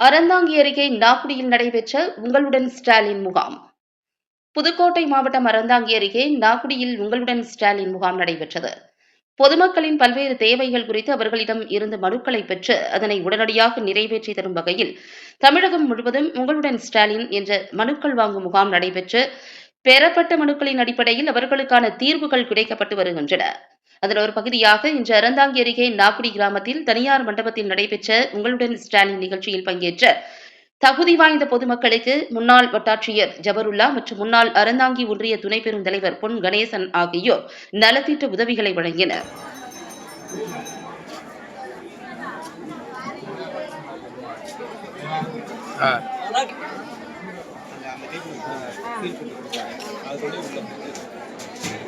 அறந்தாங்கி அருகே நாக்குடியில் நடைபெற்ற உங்களுடன் ஸ்டாலின் முகாம். புதுக்கோட்டை மாவட்டம் அறந்தாங்கி அருகே நாக்குடியில் உங்களுடன் ஸ்டாலின் முகாம் நடைபெற்றது. பொதுமக்களின் பல்வேறு தேவைகள் குறித்து அவர்களிடம் இருந்து மனுக்களை பெற்று அதனை உடனடியாக நிறைவேற்றி தரும் வகையில் தமிழகம் முழுவதும் உங்களுடன் ஸ்டாலின் என்ற மனுக்கள் வாங்கும் முகாம் நடைபெற்று பெறப்பட்ட மனுக்களின் அடிப்படையில் அவர்களுக்கான தீர்வுகள் கிடைக்கப்பட்டு வருகின்றன. அதன் ஒரு பகுதியாக இன்று அறந்தாங்கி அருகே நாக்குடி கிராமத்தில் தனியார் மண்டபத்தில் நடைபெற்ற உங்களுடன் ஸ்டாலின் நிகழ்ச்சியில் பங்கேற்ற தகுதி வாய்ந்த பொதுமக்களுக்கு முன்னாள் வட்டாட்சியர் ஜபருல்லா மற்றும் முன்னாள் அறந்தாங்கி ஒன்றிய துணை பெருந்தலைவர் பொன் கணேசன் ஆகியோர் நலத்திட்ட உதவிகளை வழங்கினர். ஆ.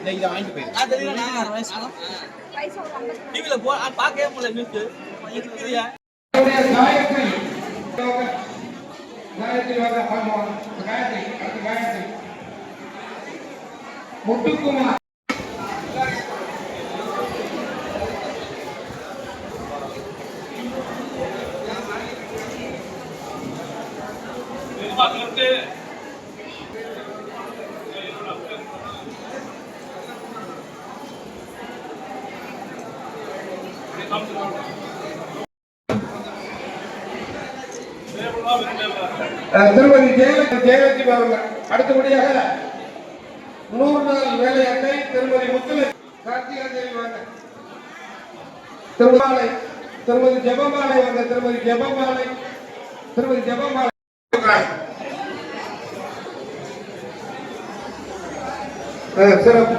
இதை வாங்கிட்டு போயிரு. அது தெரியலண்ணா, வயசு. டிவில போ பார்க்கவே முடியல நியூஸ் இருக்குதுயா காயத்ரி காயத்ரி காயத்ரி முத்துக்குமார் திருமதி ஜெயலலிதா ஜெயலட்சுமி அவர்கள் அடுத்தபடியாக நூறு நாள் வேலை அட்டை திருமதி முத்துலட்சுமி கார்த்திகா தேவி வாங்க திருமாலை திருமதி ஜெபமாலை வாங்க திருமதி ஜெபமாலை திருமதி ஜெபமாலை. சிறப்பு.